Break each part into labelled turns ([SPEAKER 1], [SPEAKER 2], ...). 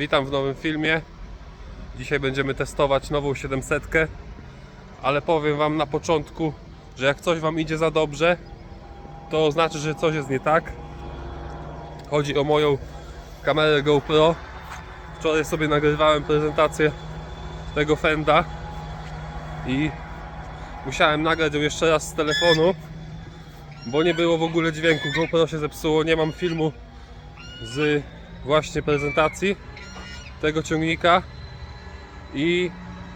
[SPEAKER 1] Witam w nowym filmie. Dzisiaj będziemy testować nową 700, ale powiem Wam na początku, że jak coś Wam idzie za dobrze, to znaczy, że coś jest nie tak. Chodzi o moją kamerę GoPro. Wczoraj sobie nagrywałem prezentację tego Fenda i musiałem nagrać ją jeszcze raz z telefonu, bo nie było w ogóle dźwięku. GoPro się zepsuło, nie mam filmu z właśnie prezentacji tego ciągnika. I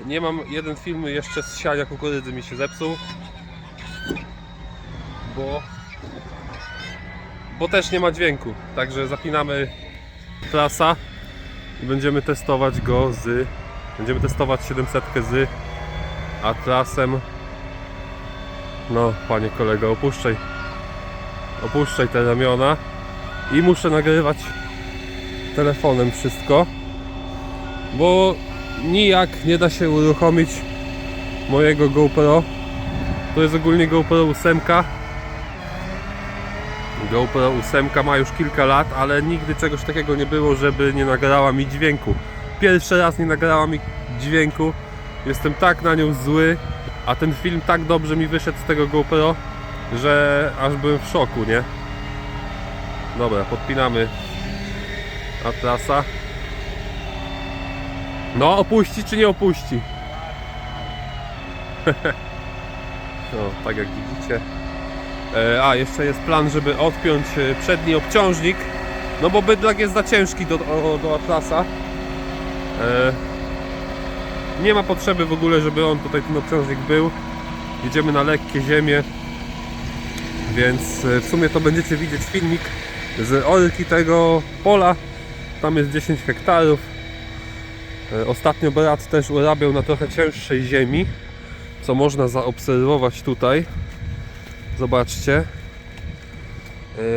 [SPEAKER 1] nie mam jeden film jeszcze z siania kukurydzy mi się zepsuł. Bo bo też nie ma dźwięku. Także zapinamy klasa i będziemy testować go z będziemy testować 700 z Atlasem. No panie kolego opuszczaj opuszczaj te ramiona. I muszę nagrywać telefonem wszystko, bo nijak nie da się uruchomić mojego GoPro. To jest ogólnie GoPro 8. GoPro 8 ma już kilka lat, ale nigdy czegoś takiego nie było, żeby nie nagrała mi dźwięku. Pierwszy raz nie nagrała mi dźwięku. Jestem tak na nią zły, a ten film tak dobrze mi wyszedł z tego GoPro, że aż byłem w szoku, nie? Dobra, podpinamy Atlasa. No, opuści czy nie opuści? no, tak jak widzicie. E, a, jeszcze jest plan, żeby odpiąć e, przedni obciążnik. No bo bydlak jest za ciężki do, do Atlasa. E, nie ma potrzeby w ogóle, żeby on tutaj ten obciążnik był. Jedziemy na lekkie ziemię. Więc w sumie to będziecie widzieć filmik z orki tego pola. Tam jest 10 hektarów. E, Ostatnio brat też urabiał na trochę cięższej ziemi, co można zaobserwować tutaj. Zobaczcie.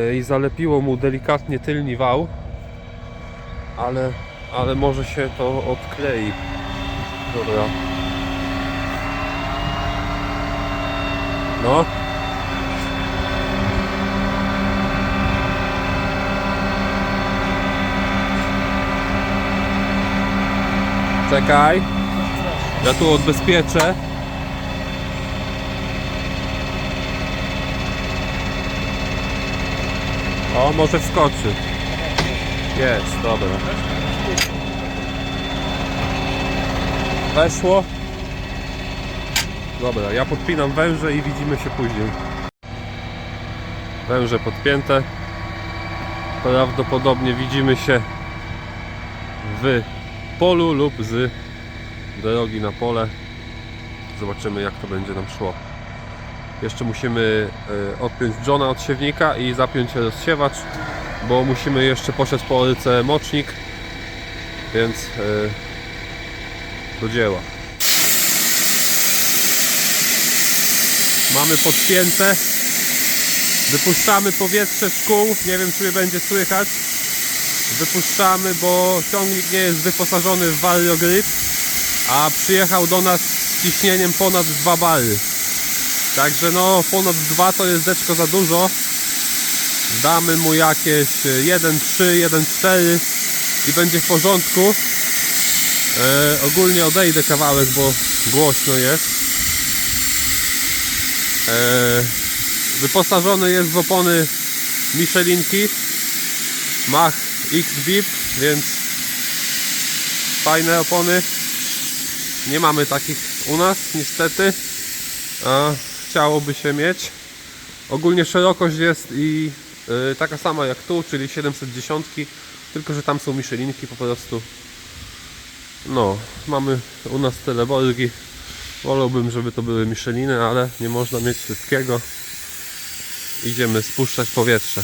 [SPEAKER 1] E, I zalepiło mu delikatnie tylni wał, ale, ale może się to odklei. Dobra. No, Czekaj. Ja tu odbezpieczę. O, może wskoczy. Jest, dobra. Weszło. Dobra, ja podpinam węże i widzimy się później. Węże podpięte. Prawdopodobnie widzimy się w polu lub z drogi na pole. Zobaczymy jak to będzie nam szło. Jeszcze musimy e, odpiąć Johna od siewnika i zapiąć rozsiewacz, bo musimy jeszcze posiać po oryce mocznik, więc e, do dzieła. Mamy podpięte. Wypuszczamy powietrze z kół. Nie wiem czy będzie słychać wypuszczamy, bo ciągnik nie jest wyposażony w variogrid, a przyjechał do nas z ciśnieniem ponad 2 bary. Także no ponad 2 to jest deczko za dużo. Damy mu jakieś 1,3, 1,4 i będzie w porządku. E, ogólnie odejdę kawałek, bo głośno jest. E, wyposażony jest w opony Michelinki Mach X-Bip, więc fajne opony. Nie mamy takich u nas niestety, a chciałoby się mieć. Ogólnie szerokość jest i y, taka sama jak tu, czyli 710, tylko że tam są Michelinki po prostu. No, mamy u nas teleborgi. Wolałbym, żeby to były Micheliny, ale nie można mieć wszystkiego. Idziemy spuszczać powietrze.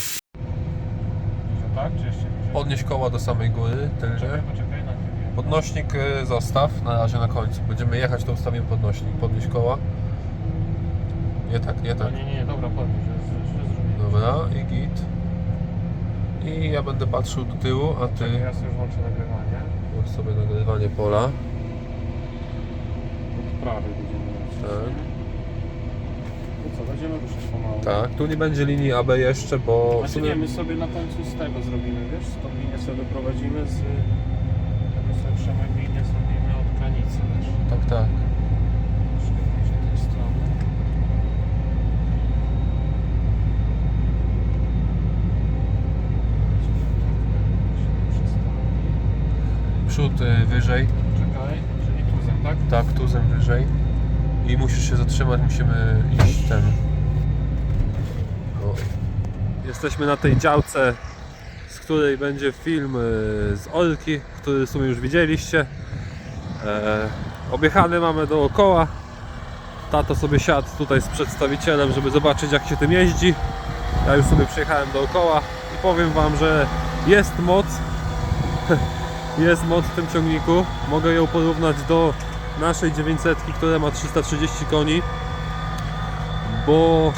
[SPEAKER 2] tak? Czy jeszcze?
[SPEAKER 1] Podnieś koła do samej góry,
[SPEAKER 2] chwilę.
[SPEAKER 1] Podnośnik y, zostaw na razie na końcu. Będziemy jechać, to ustawimy podnośnik. Podnieś koła. Nie tak, nie
[SPEAKER 2] No
[SPEAKER 1] tak.
[SPEAKER 2] nie, nie, dobra, podnieś.
[SPEAKER 1] Dobra, i git. I ja będę patrzył do tyłu, a ty
[SPEAKER 2] ja sobie już włączę nagrywanie.
[SPEAKER 1] włącz sobie nagrywanie pola.
[SPEAKER 2] Od prawej będziemy.
[SPEAKER 1] Tak
[SPEAKER 2] co, będziemy ruszyć pomału.
[SPEAKER 1] Tak, tu nie będzie linii AB jeszcze, bo...
[SPEAKER 2] Znaczy
[SPEAKER 1] sumie...
[SPEAKER 2] nie, my sobie na końcu z tego zrobimy, wiesz, tą linię sobie prowadzimy z... tego że my linię zrobimy od granicy też. Tak, tak.
[SPEAKER 1] Przód y, wyżej.
[SPEAKER 2] Czekaj, czyli tuzem, tak?
[SPEAKER 1] Tak, tuzem wyżej. I musisz się zatrzymać, musimy iść ten. Jesteśmy na tej działce, z której będzie film y, z Olki, który w sumie już widzieliście. E, objechany mamy dookoła. Tato sobie siadł tutaj z przedstawicielem, żeby zobaczyć jak się tym jeździ. Ja już sobie przejechałem dookoła i powiem Wam, że jest moc. Jest moc w tym ciągniku. Mogę ją porównać do naszej 900, która ma 330 koni, bo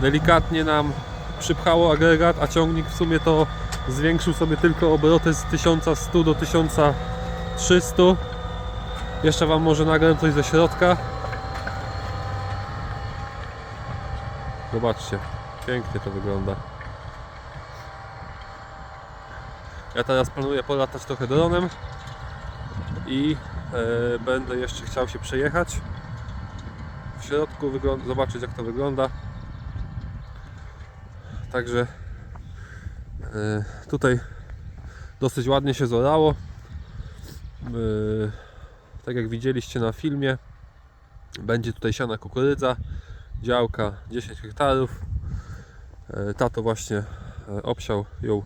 [SPEAKER 1] delikatnie nam przypchało agregat, a ciągnik w sumie to zwiększył sobie tylko obroty z 1100 do 1300. Jeszcze Wam może nagram coś ze środka. Zobaczcie, pięknie to wygląda. Ja teraz planuję polatać trochę dronem i będę jeszcze chciał się przejechać w środku, zobaczyć jak to wygląda. Także e, tutaj dosyć ładnie się zorało. E, tak jak widzieliście na filmie, będzie tutaj siana kukurydza, działka 10 hektarów. E, Tato właśnie e, obsiał ją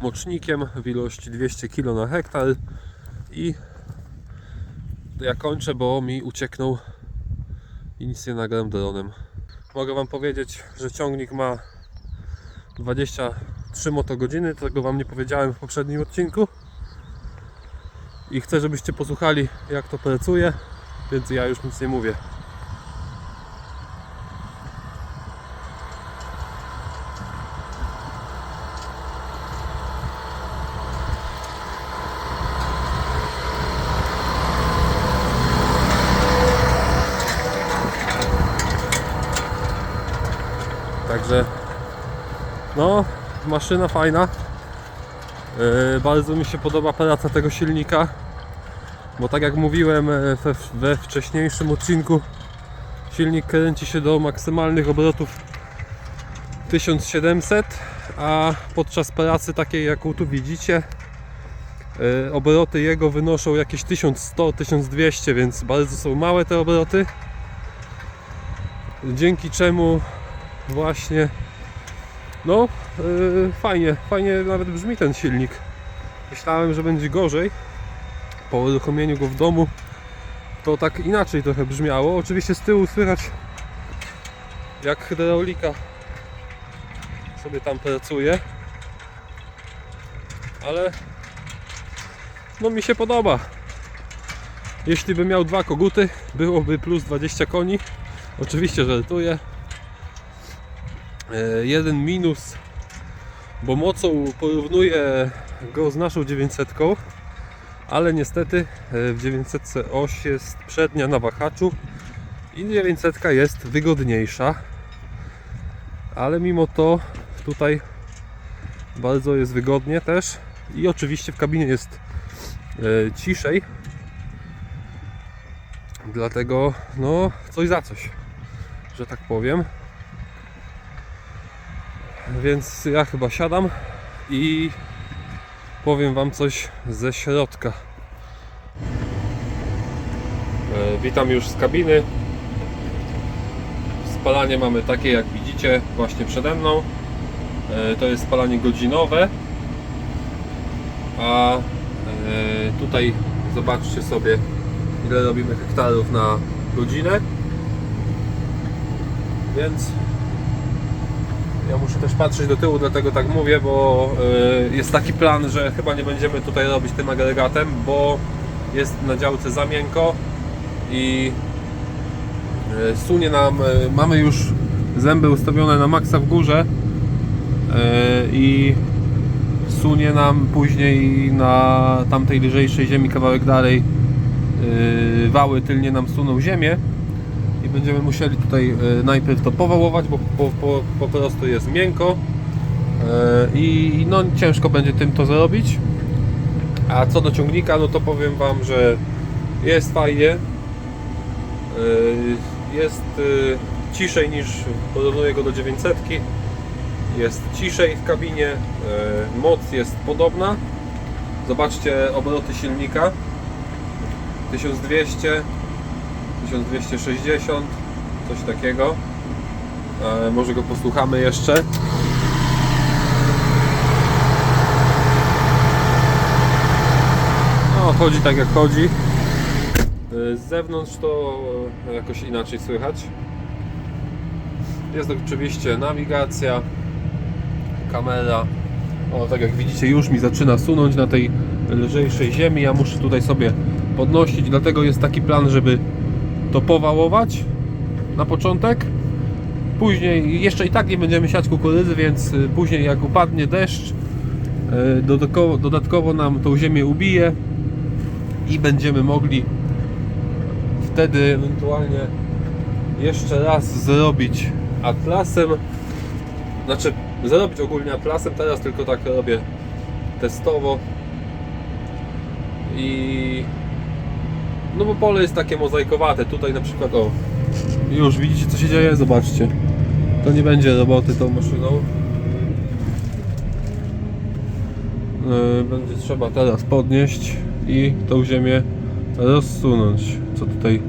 [SPEAKER 1] mocznikiem w ilości 200 kg na hektar i ja kończę, bo mi ucieknął i nic nie nagram dronem. Mogę Wam powiedzieć, że ciągnik ma 23 motogodziny, tego Wam nie powiedziałem w poprzednim odcinku i chcę, żebyście posłuchali jak to pracuje, więc ja już nic nie mówię. Także no, maszyna fajna. Yy, bardzo mi się podoba praca tego silnika. Bo tak jak mówiłem e, we, we wcześniejszym odcinku, silnik kręci się do maksymalnych obrotów 1700, a podczas pracy takiej jaką tu widzicie, e, obroty jego wynoszą jakieś 1100-1200, więc bardzo są małe te obroty. Dzięki czemu właśnie no yy, fajnie, fajnie nawet brzmi ten silnik. Myślałem, że będzie gorzej. Po uruchomieniu go w domu to tak inaczej trochę brzmiało. Oczywiście z tyłu słychać jak hydraulika sobie tam pracuje. Ale no mi się podoba. Jeśli by miał dwa koguty byłoby plus 20 koni. Oczywiście żartuję jeden minus, bo mocą porównuję go z naszą 900, ale niestety e, w 900 oś jest przednia na wahaczu i 900 jest wygodniejsza, ale mimo to tutaj bardzo jest wygodnie też i oczywiście w kabinie jest e, ciszej, dlatego no coś za coś, że tak powiem. Więc ja chyba siadam i powiem Wam coś ze środka. E, Witam już z kabiny. Spalanie mamy takie jak widzicie właśnie przede mną. E, To jest spalanie godzinowe. A e, tutaj zobaczcie sobie ile robimy hektarów na godzinę. Więc ja muszę też patrzeć do tyłu, dlatego tak mówię, bo y, jest taki plan, że chyba nie będziemy tutaj robić tym agregatem, bo jest na działce za miękko i y, sunie nam, y, mamy już zęby ustawione na maksa w górze i sunie nam później na tamtej lżejszej ziemi kawałek dalej wały tylnie nam suną ziemię i będziemy musieli tutaj e, najpierw to powałować, bo po, po, po prostu jest miękko E, i no ciężko będzie tym to zrobić. A co do ciągnika, no to powiem Wam, że jest fajnie. E, Jest ciszej niż porównuję go do 900. Jest ciszej w kabinie, moc jest podobna. Zobaczcie obroty silnika. 1200, 1260, coś takiego. E, może go posłuchamy jeszcze. No, chodzi tak jak chodzi. E, Z zewnątrz to e, jakoś inaczej słychać. Jest oczywiście nawigacja, kamera. O, tak jak widzicie, już mi zaczyna sunąć na tej lżejszej ziemi. Ja muszę tutaj sobie podnosić, dlatego jest taki plan, żeby to powałować na początek. Później, jeszcze i tak nie będziemy siać kukurydzy, więc y, później jak upadnie deszcz, y, dodatkowo, dodatkowo nam tą ziemię ubije i będziemy mogli wtedy ewentualnie jeszcze raz zrobić atlasem. Znaczy, zrobić ogólnie atlasem, teraz tylko tak robię testowo. I no bo pole jest takie mozaikowate. Tutaj na przykład o już widzicie co się dzieje, zobaczcie. To nie będzie roboty tą maszyną. Yy, Będzie trzeba teraz podnieść i tą ziemię rozsunąć. Co tutaj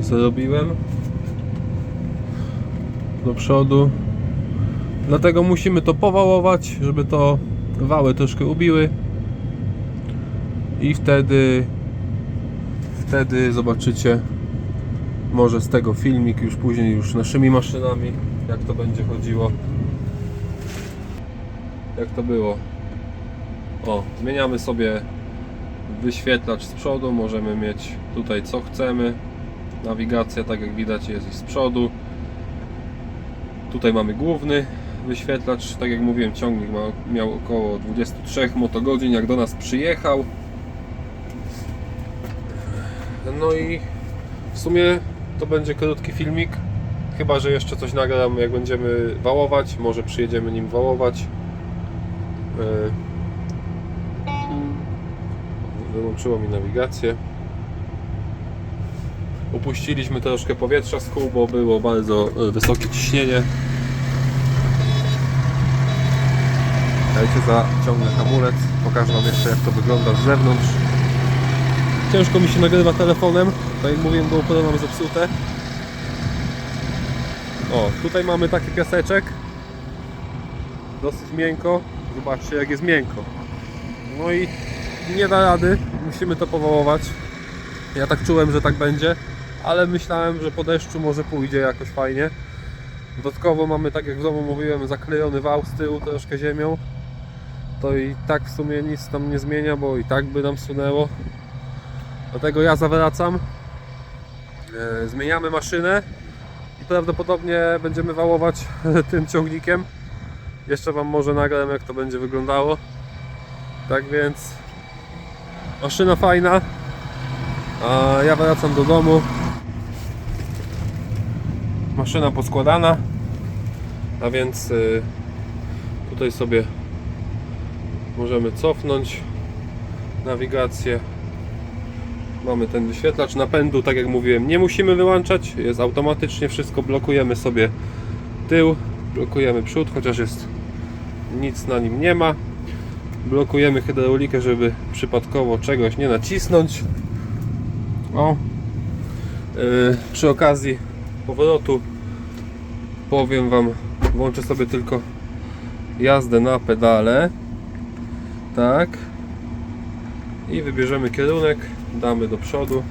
[SPEAKER 1] zrobiłem do przodu. Dlatego musimy to powałować, żeby to wały troszkę ubiły. I wtedy wtedy zobaczycie może z tego filmik już później już naszymi maszynami jak to będzie chodziło. Jak to było. O, zmieniamy sobie wyświetlacz z przodu możemy mieć tutaj co chcemy. Nawigacja tak jak widać jest i z przodu. Tutaj mamy główny wyświetlacz. Tak jak mówiłem ciągnik ma, miał około 23 motogodzin. Jak do nas przyjechał no i w sumie to będzie krótki filmik. Chyba, że jeszcze coś nagram, jak będziemy wałować. Może przyjedziemy nim wałować. Yy. Wyłączyło mi nawigację. Upuściliśmy troszkę powietrza z kół, bo było bardzo e, wysokie ciśnienie. Dajcie zaciągnę hamulec. Pokażę Wam jeszcze jak to wygląda z zewnątrz. Ciężko mi się nagrywa telefonem. Tak jak mówiłem, GoPro mam zepsute. O, tutaj mamy taki piaseczek. Dosyć miękko. Zobaczcie jak jest miękko. No i nie da rady. Musimy to powołować. Ja tak czułem, że tak będzie. Ale myślałem, że po deszczu może pójdzie jakoś fajnie. Dodatkowo mamy, tak jak w domu mówiłem, zaklejony wał z tyłu troszkę ziemią. To i tak w sumie nic tam nie zmienia, bo i tak by nam sunęło. Dlatego ja zawracam. E, Zmieniamy maszynę i prawdopodobnie będziemy wałować tym ciągnikiem. Jeszcze Wam może nagram jak to będzie wyglądało. Tak więc maszyna fajna. A ja wracam do domu. Maszyna poskładana. A więc y, tutaj sobie możemy cofnąć nawigację mamy ten wyświetlacz napędu, tak jak mówiłem, nie musimy wyłączać, jest automatycznie wszystko, blokujemy sobie tył, blokujemy przód, chociaż jest nic na nim nie ma. Blokujemy hydraulikę, żeby przypadkowo czegoś nie nacisnąć. O. Yy, przy okazji powrotu powiem Wam, włączę sobie tylko jazdę na pedale. Tak i wybierzemy kierunek, damy do przodu,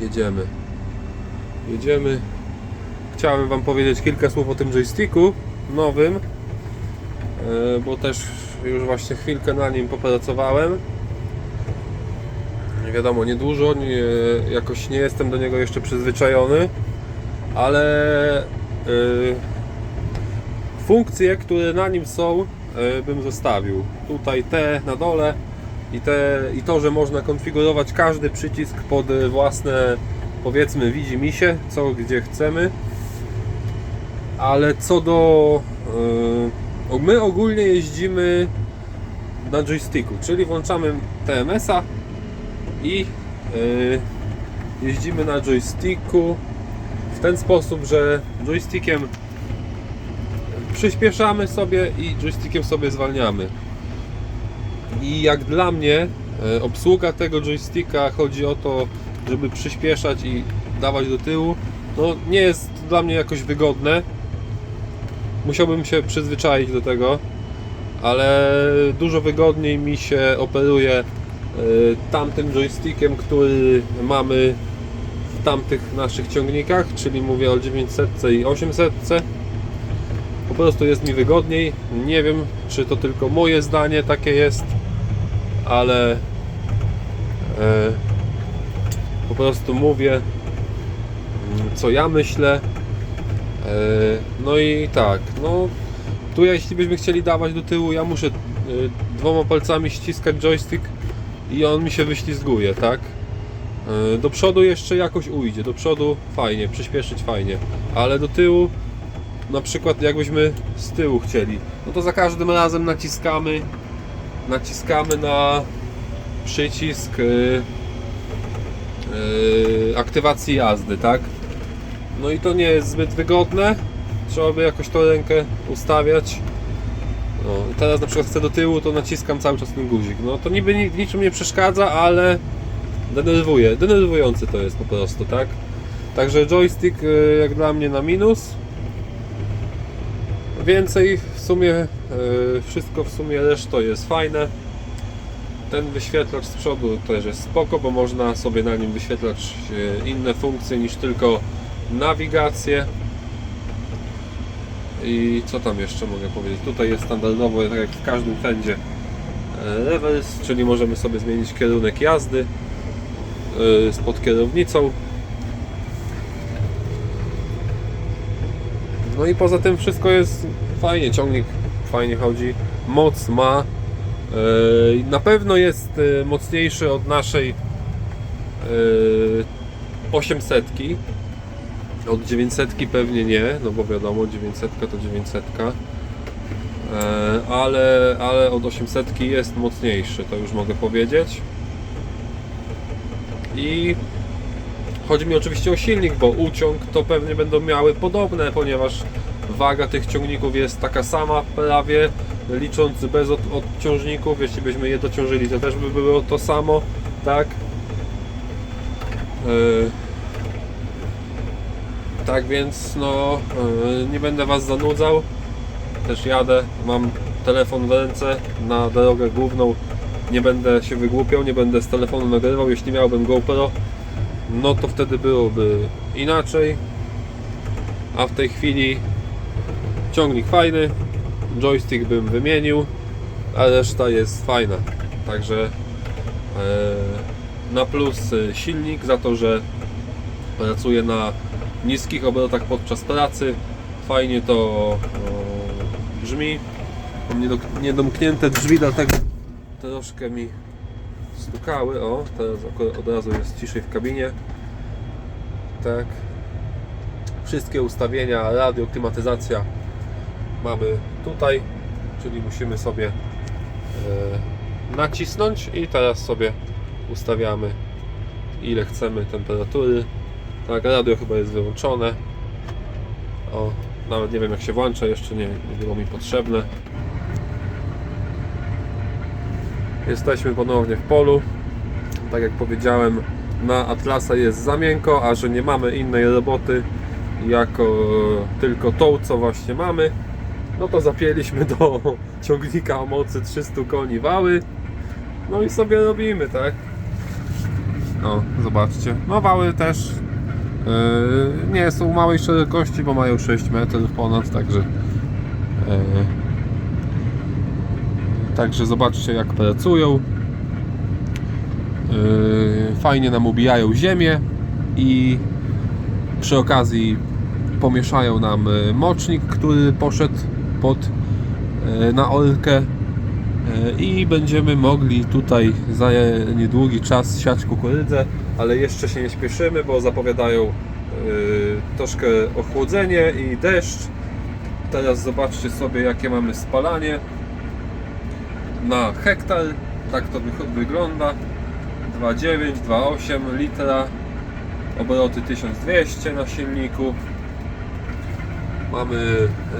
[SPEAKER 1] jedziemy. Jedziemy. Chciałem Wam powiedzieć kilka słów o tym joysticku nowym, e, bo też już właśnie chwilkę na nim popracowałem. Nie wiadomo, niedużo, nie, jakoś nie jestem do niego jeszcze przyzwyczajony, ale e, funkcje, które na nim są, e, bym zostawił. Tutaj te na dole i, te, i to, że można konfigurować każdy przycisk pod własne powiedzmy widzi mi się, co gdzie chcemy. Ale co do yy, my ogólnie jeździmy na joysticku, czyli włączamy TMS-a i yy, jeździmy na joysticku w ten sposób, że joystickiem przyspieszamy sobie i joystickiem sobie zwalniamy. I jak dla mnie e, obsługa tego joysticka chodzi o to, żeby przyspieszać i dawać do tyłu, no nie jest dla mnie jakoś wygodne. Musiałbym się przyzwyczaić do tego, ale dużo wygodniej mi się operuje e, tamtym joystickiem, który mamy w tamtych naszych ciągnikach, czyli mówię o 900 i 800. Po prostu jest mi wygodniej. Nie wiem, czy to tylko moje zdanie takie jest, ale e, po prostu mówię, mm, co ja myślę. E, no i tak, no tu jeśli byśmy chcieli dawać do tyłu, ja muszę e, dwoma palcami ściskać joystick i on mi się wyślizguje, tak? Do przodu jeszcze jakoś ujdzie, do przodu fajnie, przyspieszyć fajnie, ale do tyłu na przykład jakbyśmy z tyłu chcieli, no to za każdym razem naciskamy naciskamy na przycisk yy, yy, aktywacji jazdy, tak? No i to nie jest zbyt wygodne. Trzeba by jakoś tą rękę ustawiać. No, teraz na przykład chcę do tyłu, to naciskam cały czas ten guzik. No to niby niczym nie przeszkadza, ale denerwuje. Denerwujący to jest po prostu, tak? Także joystick yy, jak dla mnie na minus. Więcej w sumie, yy, wszystko w sumie reszta jest fajne. Ten wyświetlacz z przodu też jest spoko, bo można sobie na nim wyświetlać yy, inne funkcje niż tylko nawigację. I co tam jeszcze mogę powiedzieć? Tutaj jest standardowo, tak jak w każdym fendzie, e, reverse, czyli możemy sobie zmienić kierunek jazdy e, spod kierownicą. No i poza tym wszystko jest fajnie, ciągnik fajnie chodzi, moc ma. E, Na pewno jest e, mocniejszy od naszej 800. Od 900 pewnie nie, no bo wiadomo 900 to 900. E, Ale, ale od 800 jest mocniejszy, to już mogę powiedzieć. I chodzi mi oczywiście o silnik, bo uciąg to pewnie będą miały podobne, ponieważ waga tych ciągników jest taka sama prawie, licząc bez od, odciążników. Jeśli byśmy je dociążyli, to też by było to samo, tak? E, tak więc no yy, nie będę Was zanudzał. Też jadę, mam telefon w ręce na drogę główną. Nie będę się wygłupiał, nie będę z telefonu nagrywał. Jeśli miałbym GoPro, no to wtedy byłoby inaczej. A w tej chwili ciągnik fajny, joystick bym wymienił, a reszta jest fajna. Także e, na plus y, silnik za to, że pracuje na niskich obrotach podczas pracy. Fajnie to o, brzmi. Mam niedomknięte drzwi, dlatego troszkę mi stukały. O, teraz od razu jest ciszej w kabinie. Tak. Wszystkie ustawienia, radio, klimatyzacja mamy tutaj, czyli musimy sobie e, nacisnąć i teraz sobie ustawiamy ile chcemy temperatury. Tak, radio chyba jest wyłączone. O, nawet nie wiem jak się włącza, jeszcze nie, nie było mi potrzebne. Jesteśmy ponownie w polu. Tak jak powiedziałem, na Atlasa jest za miękko, a że nie mamy innej roboty jako tylko tą, co właśnie mamy, no to zapięliśmy do ciągnika o mocy 300 koni wały. No i sobie robimy, tak? O, zobaczcie. No wały też yy, nie są małej szerokości, bo mają 6 metrów ponad, także yy, także zobaczcie jak pracują. Yy, fajnie nam ubijają ziemię i przy okazji pomieszają nam yy, mocznik, który poszedł pod yy, na orkę i będziemy mogli tutaj za niedługi czas siać kukurydzę, ale jeszcze się nie śpieszymy, bo zapowiadają troszkę ochłodzenie i deszcz. Teraz zobaczcie sobie jakie mamy spalanie na hektar. Tak to wy- wygląda. 2,9, 2,8 litra. Obroty 1200 na silniku. Mamy,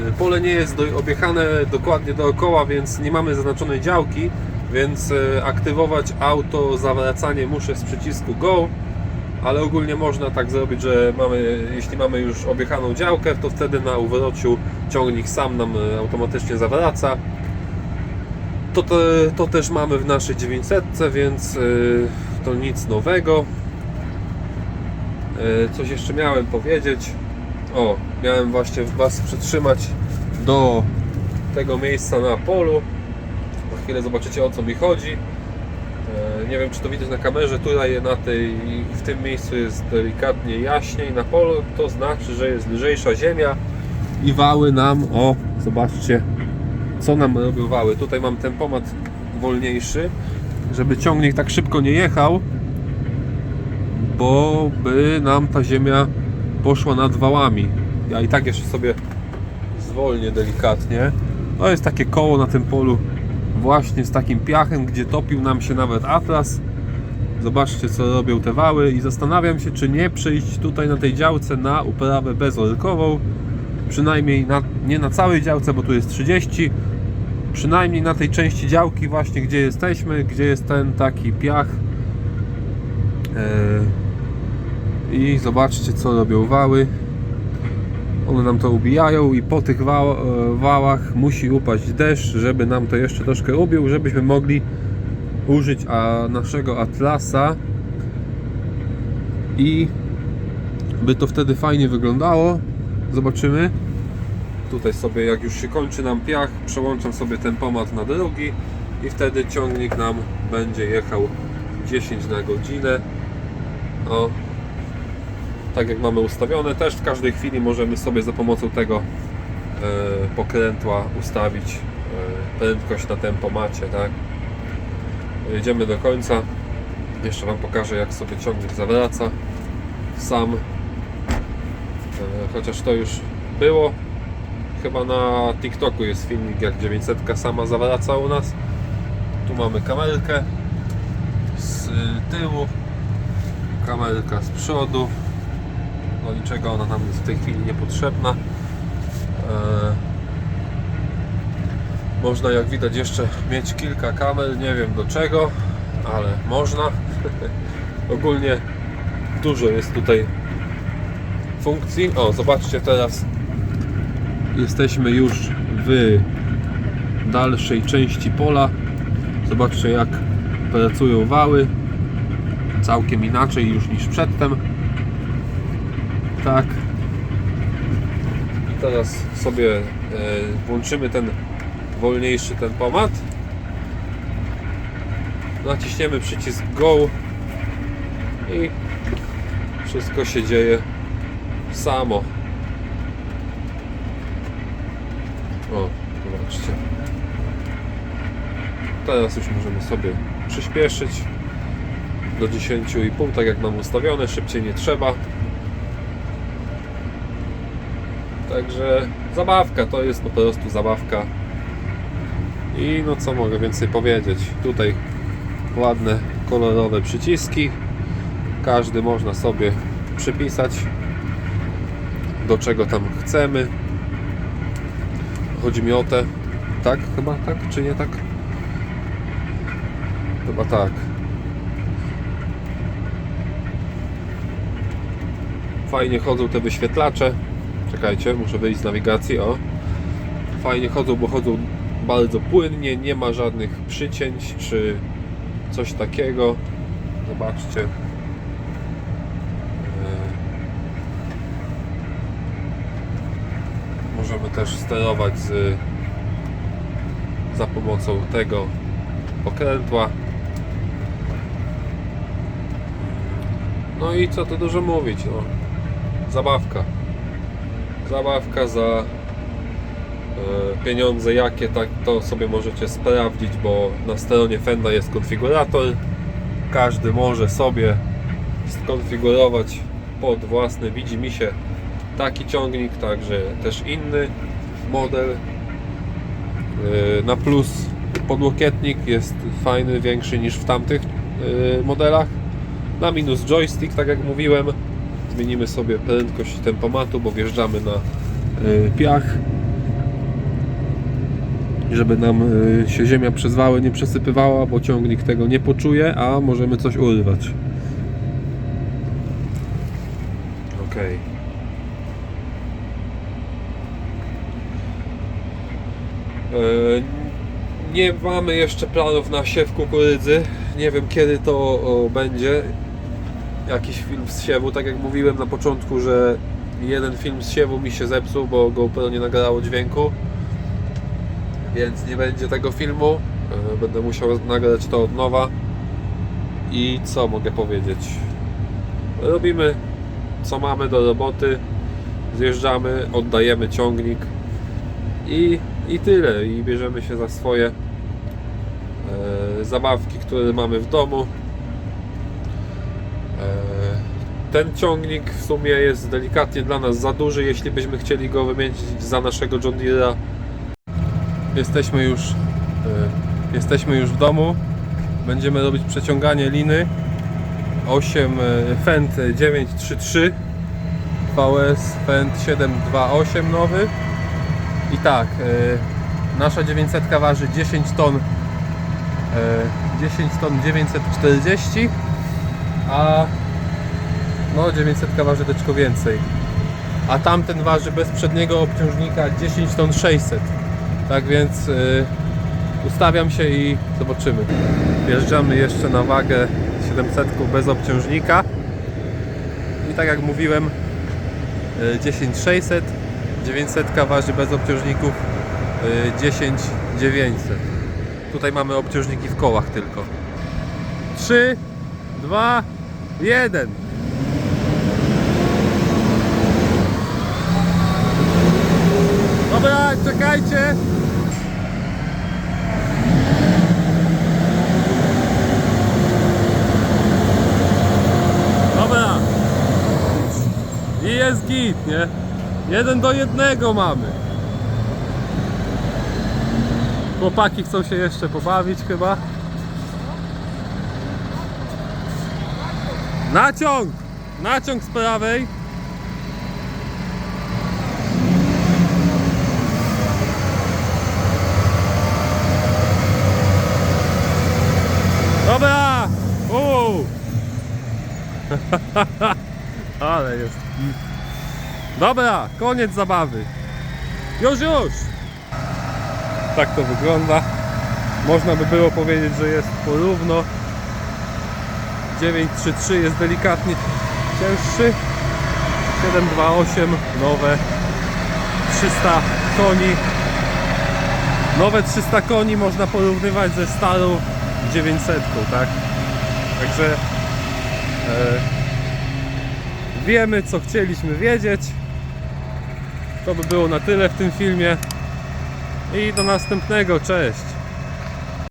[SPEAKER 1] y, pole nie jest objechane dokładnie dookoła, więc nie mamy zaznaczonej działki, więc e, aktywować auto zawracanie muszę z przycisku Go, ale ogólnie można tak zrobić, że mamy, jeśli mamy już objechaną działkę, to wtedy na uwrociu ciągnik sam nam e, automatycznie zawraca. To, te, to też mamy w naszej 900, więc e, to nic nowego. E, Coś jeszcze miałem powiedzieć. O, miałem właśnie Was przytrzymać do tego miejsca na polu. Za chwilę zobaczycie o co mi chodzi. E, Nie wiem czy to widać na kamerze, tutaj na tej, w tym miejscu jest delikatnie jaśniej na polu, to znaczy, że jest lżejsza ziemia i wały nam, o zobaczcie co nam robią wały. Tutaj mam tempomat wolniejszy, żeby ciągnik tak szybko nie jechał, bo by nam ta ziemia poszła nad wałami. Ja i tak jeszcze sobie zwolnię delikatnie. To jest takie koło na tym polu właśnie z takim piachem, gdzie topił nam się nawet Atlas. Zobaczcie co robią te wały i zastanawiam się czy nie przejść tutaj na tej działce na uprawę bezorkową. Przynajmniej na, nie na całej działce, bo tu jest 30. Przynajmniej na tej części działki właśnie gdzie jesteśmy, gdzie jest ten taki piach. Eee, I zobaczcie co robią wały. One nam to ubijają i po tych wał, e, wałach musi upaść deszcz, żeby nam to jeszcze troszkę ubił, żebyśmy mogli użyć a, naszego Atlasa i by to wtedy fajnie wyglądało. Zobaczymy. Tutaj sobie jak już się kończy nam piach, przełączam sobie tempomat na drugi i wtedy ciągnik nam będzie jechał 10 na godzinę. O, tak jak mamy ustawione. Też w każdej chwili możemy sobie za pomocą tego e, pokrętła ustawić e, prędkość na tempomacie, tak? Jedziemy do końca. Jeszcze Wam pokażę jak sobie ciągnik zawraca sam. E, chociaż to już było. Chyba na TikToku jest filmik jak 900 sama zawraca u nas. Tu mamy kamerkę z tyłu, kamerka z przodu do niczego ona nam jest w tej chwili niepotrzebna. E, można jak widać jeszcze mieć kilka kamer, nie wiem do czego, ale można. Ogólnie dużo jest tutaj funkcji. O, zobaczcie teraz jesteśmy już w dalszej części pola. Zobaczcie jak pracują wały. Całkiem inaczej już niż przedtem. Tak. I teraz sobie e, włączymy ten wolniejszy tempomat. Naciśniemy przycisk Go i wszystko się dzieje samo. O, zobaczcie. Teraz już możemy sobie przyspieszyć do 10,5, tak jak mam ustawione, szybciej nie trzeba. Także zabawka, to jest po prostu zabawka. I no co mogę więcej powiedzieć? Tutaj ładne, kolorowe przyciski. Każdy można sobie przypisać do czego tam chcemy. Chodzi mi o te. Tak? Chyba tak? Czy nie tak? Chyba tak. Fajnie chodzą te wyświetlacze. Czekajcie, muszę wyjść z nawigacji. O. Fajnie chodzą, bo chodzą bardzo płynnie, nie ma żadnych przycięć czy coś takiego. Zobaczcie. E, Możemy też sterować z, za pomocą tego pokrętła. No i co tu dużo mówić, no. Zabawka zabawka za e, pieniądze jakie, tak to sobie możecie sprawdzić, bo na stronie Fenda jest konfigurator. Każdy może sobie skonfigurować pod własny, widzi mi się taki ciągnik, także też inny model. E, Na plus podłokietnik jest fajny, większy niż w tamtych e, modelach. Na minus joystick, tak jak mówiłem, zmienimy sobie prędkość tempomatu, bo wjeżdżamy na y, piach. żeby nam y, się ziemia przez wały nie przesypywała, bo ciągnik tego nie poczuje, a możemy coś urwać. Okej. E, Nie mamy jeszcze planów na siew kukurydzy. Nie wiem kiedy to będzie. Jakiś film z siewu, tak jak mówiłem na początku, że jeden film z siewu mi się zepsuł, bo GoPro nie nagrało dźwięku. Więc nie będzie tego filmu. E, Będę musiał nagrać to od nowa. I co mogę powiedzieć? Robimy co mamy do roboty. Zjeżdżamy, oddajemy ciągnik i, i tyle. I bierzemy się za swoje e, zabawki, które mamy w domu. E, ten ciągnik w sumie jest delikatnie dla nas za duży, jeśli byśmy chcieli go wymienić za naszego John Deere'a. Jesteśmy już, e, jesteśmy już w domu. Będziemy robić przeciąganie liny 8 e, Fendt 933 VS Fendt 728 nowy i tak, e, nasza 900 waży 10 ton e, 10 ton 940 a no 900 waży teczko więcej. A tamten waży bez przedniego obciążnika 10 ton 600 tak więc e, ustawiam się i zobaczymy. Wjeżdżamy jeszcze na wagę 700 bez obciążnika. I tak jak mówiłem e, 10600 900 waży bez obciążników y, 10900 tutaj mamy obciążniki w kołach tylko. 3 2 1 Dobra, czekajcie. Dobra. I jest git, nie? Jeden do jednego mamy. Chłopaki chcą się jeszcze pobawić chyba. Naciąg! Naciąg z prawej. Dobra! Uuu! Ale jest. Dobra, koniec zabawy. Już, już! Tak to wygląda. Można by było powiedzieć, że jest porówno. 933 jest delikatnie cięższy. 728 nowe 300 koni. Nowe 300 koni można porównywać ze starą 900, tak? Także e, wiemy co chcieliśmy wiedzieć. To by było na tyle w tym filmie. I do następnego, cześć!